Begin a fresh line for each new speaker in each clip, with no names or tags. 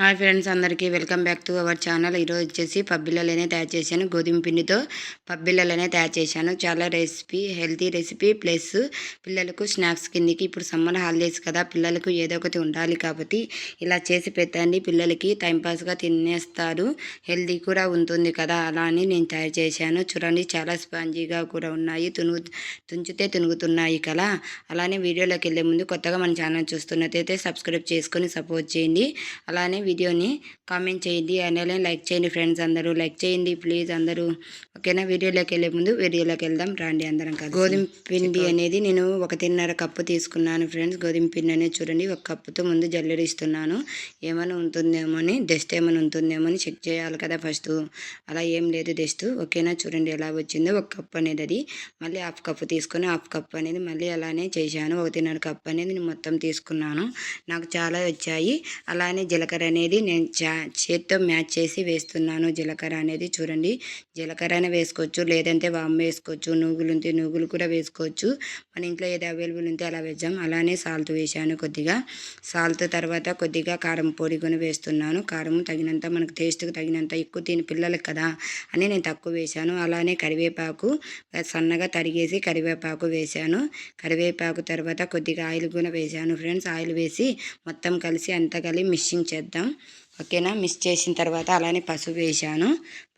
Hi friends అందరికీ welcome back to our channel. ఈరోజు వచ్చేసి పబ్బిళ్ళలోనే తయారు చేశాను గోధుమ పిండితో పబ్బిళ్ళలోనే తయారు చేశాను. చాలా రెసిపీ హెల్తీ రెసిపీ ప్లస్ పిల్లలకు స్నాక్స్ కిందికి ఇప్పుడు సమ్మర్ హాలిడేస్ కదా పిల్లలకు ఏదో ఒకటి ఉండాలి కాబట్టి ఇలా చేసి పెట్టండి. పిల్లలకి టైంపాస్గా తినేస్తారు హెల్తీ కూడా ఉంటుంది కదా అలా అని నేను తయారు చేశాను. చూడండి చాలా స్పాంజీగా కూడా ఉన్నాయి తునుగు తుంచితే తునుగుతున్నాయి కదా. అలానే వీడియోలోకి వెళ్ళే ముందు కొత్తగా మన ఛానల్ చూస్తున్నట్టయితే సబ్స్క్రైబ్ చేసుకొని సపోర్ట్ చేయండి. అలానే వీడియోని కామెంట్ చేయండి. అలానే లైక్ చేయండి ఫ్రెండ్స్ అందరూ. లైక్ చేయండి ప్లీజ్ అందరూ. ఓకేనా? వీడియోలోకి వెళ్ళే ముందు వీడియోలోకి వెళ్దాం. రండి అందరం కదా గోధుమ పిండి అనేది నేను ఒకటిన్నర కప్పు తీసుకున్నాను ఫ్రెండ్స్. గోధుమ పిండి అనేది చూడండి. ఒక కప్పుతో ముందు జల్లెడిస్తున్నాను ఏమైనా ఉంటుందేమో అని డస్ట్ ఏమైనా ఉంటుందేమో అని చెక్ చేయాలి కదా ఫస్ట్. అలా ఏం లేదు డస్ట్. ఓకేనా? చూడండి ఎలా వచ్చిందో. ఒక కప్ అనేది అది. మళ్ళీ హాఫ్ కప్ తీసుకొని హాఫ్ కప్ అనేది మళ్ళీ అలానే చేశాను. ఒకటిన్నర కప్ అనేది నేను మొత్తం తీసుకున్నాను. నాకు చాలా వచ్చాయి. అలానే జీలకర్ర అనేది నేను చా చేత్తో మ్యాచ్ చేసి వేస్తున్నాను. జీలకర్ర అనేది చూడండి. జీలకర్ర వేసుకోవచ్చు. లేదంటే వామ్ వేసుకోవచ్చు. నువ్వులు ఉంటే నువ్వులు కూడా వేసుకోవచ్చు. మన ఇంట్లో ఏది అవైలబుల్ ఉంటే అలా వేద్దాం. అలానే సాల్ట్ వేసాను కొద్దిగా. సాల్ట్ తర్వాత కొద్దిగా కారం పొడి కొని వేస్తున్నాను. కారం తగినంత మనకు టేస్ట్కి తగినంత ఎక్కువ తిని పిల్లలకు కదా అని నేను తక్కువ వేశాను అలానే కరివేపాకు సన్నగా తరిగేసి కరివేపాకు వేశాను కరివేపాకు తర్వాత కొద్దిగా ఆయిల్ కూడా వేశాను ఫ్రెండ్స్ ఆయిల్ వేసి మొత్తం కలిసి అంతా కలిసి మిక్సింగ్ చేద్దాం. করতাম ఓకేనా? మిక్స్ చేసిన తర్వాత అలానే పసుపు వేసాను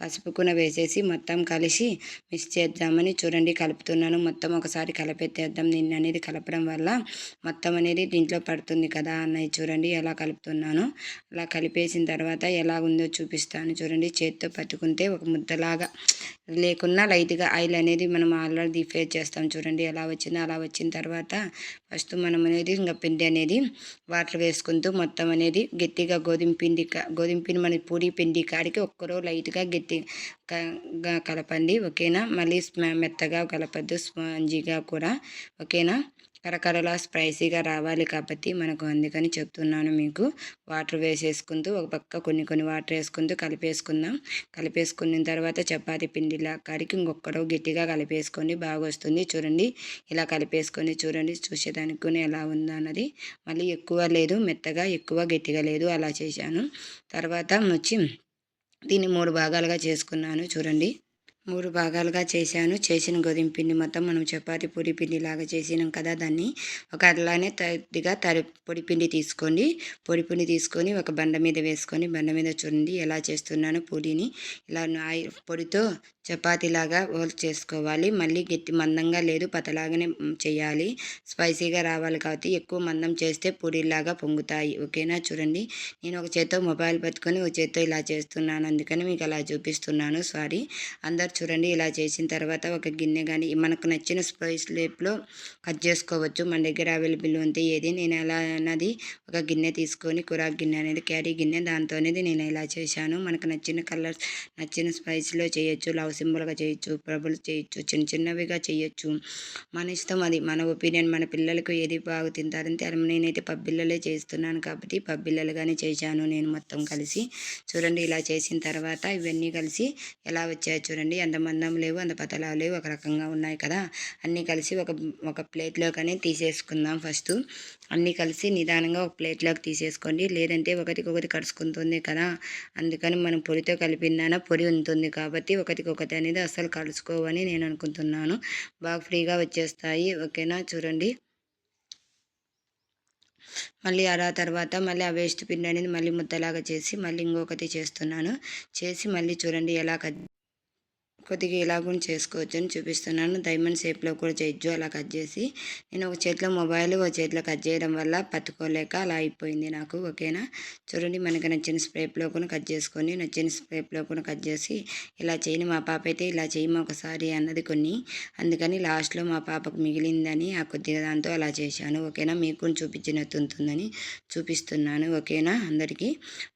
పసుపు కూడా వేసేసి మొత్తం కలిసి మిక్స్ చేద్దామని చూడండి కలుపుతున్నాను. మొత్తం ఒకసారి కలిపెత్తేద్దాం. దీన్ని అనేది కలపడం వల్ల మొత్తం అనేది దీంట్లో పడుతుంది కదా అన్నయ్య చూడండి ఎలా కలుపుతున్నాను. అలా కలిపేసిన తర్వాత ఎలా ఉందో చూపిస్తాను చూడండి. చేతితో పట్టుకుంటే ఒక ముద్దలాగా లేకున్నా లైట్గా ఆయిల్ అనేది మనం ఆల్రెడీ డిఫేర్ చేస్తాం చూడండి ఎలా వచ్చిందో అలా వచ్చిన తర్వాత ఫస్ట్ మనం అనేది ఇంకా పిండి అనేది వాటర్ వేసుకుంటూ మొత్తం అనేది గట్టిగా గోధుమ పిండి గోధుమ పిండి మన పూరి పిండి కాడికి ఒక్కరో లైట్గా గట్టి కలపండి. ఓకేనా? మళ్ళీ మెత్తగా కలపద్దు. స్పాంజీగా కూడా. ఓకేనా? కరకరలా స్పైసీగా రావాలి కాబట్టి మనకు అందుకని చెప్తున్నాను మీకు. వాటర్ వేసేసుకుంటూ ఒక పక్క కొన్ని కొన్ని వాటర్ వేసుకుంటూ కలిపేసుకుందాం. కలిపేసుకున్న తర్వాత చపాతి పిండిలా కడిగి ఇంకొకరు గట్టిగా కలిపేసుకోండి బాగా వస్తుంది చూడండి ఇలా కలిపేసుకొని చూడండి చూసేదానికి కూడా ఎలా ఉందా అన్నది. మళ్ళీ ఎక్కువ లేదు మెత్తగా ఎక్కువ గట్టిగా లేదు అలా చేశాను. తర్వాత వచ్చి దీన్ని మూడు భాగాలుగా చేసుకున్నాను. చూడండి. మూడు భాగాలుగా చేశాను. చేసిన గోధుమ పిండి మొత్తం మనం చపాతి పొడి పిండిలాగా చేసినాం కదా దాన్ని. ఒక అట్లానే తడిగా తరి పొడి పిండి తీసుకోండి. పొడి పిండి తీసుకొని ఒక బండ మీద వేసుకొని బండ మీద చూడండి ఎలా చేస్తున్నాను పొడిని ఇలా పొడితో చపాతీలాగా హోల్ చేసుకోవాలి. మళ్ళీ గట్టి మందంగా లేదు పతలాగానే చేయాలి. స్పైసీగా రావాలి కాబట్టి ఎక్కువ మందం చేస్తే పొడిలాగా పొంగుతాయి. ఓకేనా? చూడండి. నేను ఒక చేత్తో మొబైల్ పట్టుకొని ఒక చేత్తో ఇలా చేస్తున్నాను. అందుకని మీకు అలా చూపిస్తున్నాను. సారీ. అందరు చూడండి ఇలా చేసిన తర్వాత ఒక గిన్నె కానీ మనకు నచ్చిన స్పైస్ లేప్లో కట్ చేసుకోవచ్చు. మన దగ్గర అవైలబుల్ ఉంది ఏది నేను ఎలా అన్నది ఒక గిన్నె తీసుకొని కురాక్ గిన్నె అనేది క్యారీ గిన్నె దాంతో అనేది నేను ఇలా చేశాను. మనకు నచ్చిన కలర్స్ నచ్చిన స్పైస్లో చేయొచ్చు. లవ్ సింబల్గా చేయొచ్చు ప్రబుల్ చేయొచ్చు చిన్న చిన్నవిగా చేయొచ్చు. మన ఇష్టం అది. మన ఒపీనియన్ మన పిల్లలకు ఏది బాగా తింటారంటే నేనైతే పబ్బిల్లలే చేస్తున్నాను కాబట్టి పబ్బిల్లలుగానే చేశాను నేను మొత్తం కలిసి. చూడండి ఇలా చేసిన తర్వాత ఇవన్నీ కలిసి ఎలా వచ్చాయో చూడండి. అంత మందం లేవు అంత పతలావు లేవు ఒక రకంగా ఉన్నాయి కదా. అన్నీ కలిసి ఒక ఒక ప్లేట్లోకనే తీసేసుకుందాం ఫస్ట్. అన్నీ కలిసి నిదానంగా ఒక ప్లేట్లోకి తీసేసుకోండి. లేదంటే ఒకటికొకటి కలుసుకుంటుంది కదా. అందుకని మనం పొడితో కలిపినాన పొడి ఉంటుంది కాబట్టి ఒకటికొకటి ఒకటి అనేది అసలు కలుసుకోవని నేను అనుకుంటున్నాను. బాగా ఫ్రీగా వచ్చేస్తాయి. ఓకేనా? చూడండి. మళ్ళీ అలా తర్వాత మళ్ళీ ఆ వేస్ట్ పిండి అనేది మళ్ళీ ముద్దలాగా చేసి మళ్ళీ ఇంకొకటి చేస్తున్నాను. చేసి మళ్ళీ చూడండి ఎలా కట్ కొద్దిగా ఇలా కూడా చేసుకోవచ్చు అని చూపిస్తున్నాను. డైమండ్ షేప్లో కూడా చేయొచ్చు అలా కట్ చేసి నేను ఒక చేతిలో మొబైల్ ఒక చేతిలో కట్ చేయడం వల్ల పట్టుకోలేక అలా అయిపోయింది నాకు ఓకేనా? చూడండి మనకి నచ్చిన స్ప్రేప్లో కూడా కట్ చేసుకొని నచ్చిన స్ప్రేప్లో కూడా కట్ చేసి ఇలా చేయని మా పాప అయితే ఇలా చేయమా ఒకసారి అన్నది కొన్ని. అందుకని లాస్ట్లో మా పాపకు మిగిలిందని ఆ కొద్దిగా దాంతో అలా చేశాను ఓకేనా? మీకు చూపించినట్టు ఉంటుందని చూపిస్తున్నాను ఓకేనా అందరికీ?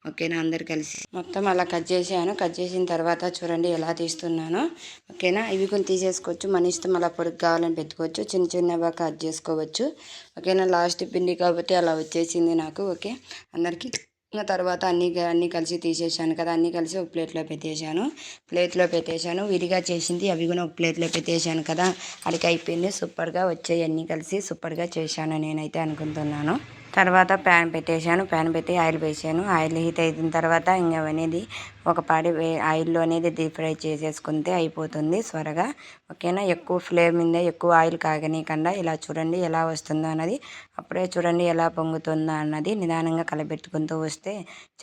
ఓకేనా అందరు కలిసి మొత్తం అలా కట్ చేశాను. కట్ చేసిన తర్వాత చూడండి ఎలా తీస్తున్నాను. ఓకేనా? ఇవి కొన్ని తీసేసుకోవచ్చు. మన ఇష్టం అలా పొడికి కావాలని పెట్టుకోవచ్చు. చిన్న చిన్నగా కట్ చేసుకోవచ్చు. ఓకేనా? లాస్ట్ పిండి కాబట్టి అలా వచ్చేసింది నాకు. ఓకే? అందరికీ ఇంకా తర్వాత అన్నీ అన్నీ కలిసి తీసేసాను కదా. అన్నీ కలిసి ఒక ప్లేట్లో పెట్టేశాను. ప్లేట్లో పెట్టేశాను. విడిగా చేసింది. అవి కూడా ఒక ప్లేట్లో పెట్టేశాను కదా. అడికి అయిపోయింది. సూపర్గా వచ్చాయి అన్నీ కలిసి. సూపర్గా చేశాను నేనైతే అనుకుంటున్నాను. తర్వాత ప్యాన్ పెట్టేశాను. ప్యాన్ పెట్టి ఆయిల్ వేసాను. ఆయిల్ హీట్ అయిన తర్వాత ఇంకా అనేది ఒక పాడి ఆయిల్లో అనేది డీప్ ఫ్రై చేసేసుకుంటే అయిపోతుంది త్వరగా ఓకేనా? ఎక్కువ ఫ్లేమ్ మీద ఎక్కువ ఆయిల్ కాగనీయకుండా ఇలా చూడండి ఎలా వస్తుందో అన్నది అప్పుడే చూడండి ఎలా పొంగుతుందో అన్నది నిదానంగా కలబెట్టుకుంటూ వస్తే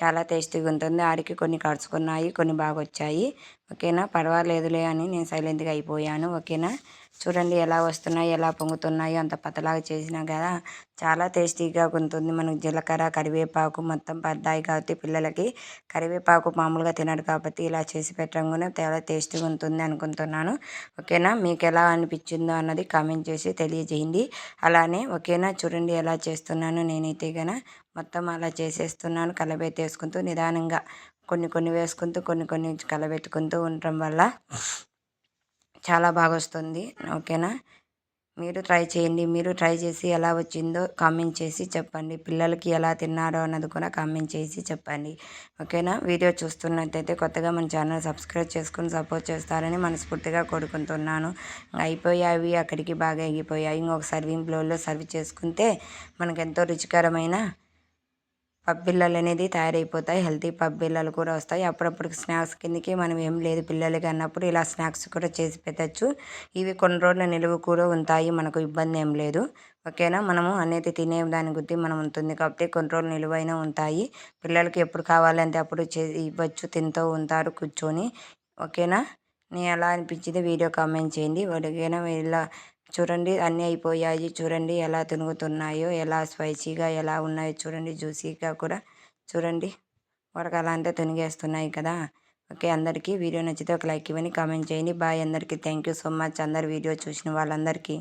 చాలా టేస్టీగా ఉంటుంది. ఆడికి కొన్ని కడుచుకున్నాయి కొన్ని బాగా వచ్చాయి ఓకేనా? పర్వాలేదులే అని నేను సైలెంట్గా అయిపోయాను. ఓకేనా? చూడండి ఎలా వస్తున్నాయి ఎలా పొంగుతున్నాయో అంత పతలాగా చేసినా కదా చాలా టేస్టీగా ఉంటుంది మనకు జీలకర్ర కరివేపాకు మొత్తం పడ్డాయి కాబట్టి పిల్లలకి కరివేపాకు మామూలుగా తినడు కాబట్టి ఇలా చేసి పెట్టడం చాలా టేస్టీగా ఉంటుంది అనుకుంటున్నాను. ఓకేనా? మీకు ఎలా అనిపించిందో అన్నది కామెంట్ చేసి తెలియజేయండి. అలానే ఓకేనా? చూడండి ఎలా చేస్తున్నాను నేనైతే గన మొత్తం అలా చేసేస్తున్నాను. కలబెట్టేసుకుంటూ నిదానంగా కొన్ని కొన్ని వేసుకుంటూ కొన్ని కొన్ని కలబెట్టుకుంటూ ఉండటం వల్ల చాలా బాగా వస్తుంది ఓకేనా? మీరు ట్రై చేయండి. మీరు ట్రై చేసి ఎలా వచ్చిందో కామెంట్ చేసి చెప్పండి. పిల్లలకి ఎలా తిన్నారో అన్నది కూడా కామెంట్ చేసి చెప్పండి. ఓకేనా? వీడియో చూస్తున్నట్టయితే కొత్తగా మన ఛానల్ సబ్స్క్రైబ్ చేసుకుని సపోర్ట్ చేస్తారని మనస్ఫూర్తిగా కోరుకుంటున్నాను. అయిపోయావి అక్కడికి బాగా ఎగిపోయాయి. ఇంకొక సర్వింగ్ ప్లేట్లో సర్వ్ చేసుకుంటే మనకు ఎంతో రుచికరమైన పప్పిల్లలు అనేది తయారైపోతాయి. హెల్తీ పప్పిల్లలు కూడా వస్తాయి. అప్పుడప్పుడు స్నాక్స్ కిందకి మనం ఏం లేదు పిల్లలకి అన్నప్పుడు ఇలా స్నాక్స్ కూడా చేసి పెట్టచ్చు. ఇవి కొన్ని రోజుల నిలువ కూడా ఉంటాయి. మనకు ఇబ్బంది ఏం లేదు. ఓకేనా? మనము అనేది తినే దాని గురించి మనం ఉంటుంది కాబట్టి కొన్ని రోజులు నిలువైన ఉంటాయి. పిల్లలకి ఎప్పుడు కావాలంటే అప్పుడు చే ఇవ్వచ్చు. తింటూ ఉంటారు కూర్చొని. ఓకేనా? నేను ఎలా అనిపించింది? వీడియో కామెంట్ చేయండి. ఓకేనా ఇలా చూడండి అన్నీ అయిపోయాయి. చూడండి ఎలా తునుగుతున్నాయో ఎలా స్పైసీగా ఎలా ఉన్నాయో చూడండి జ్యూసీగా కూడా చూడండి. ఉడకాల అంతా తునిగేస్తున్నాయి కదా. ఓకే అందరికీ వీడియో నచ్చితే ఒక లైక్ ఇవ్వండి కామెంట్ చేయండి. బాయ్ అందరికీ. థ్యాంక్ యూ సో మచ్ అందరు వీడియో చూసిన వాళ్ళందరికీ.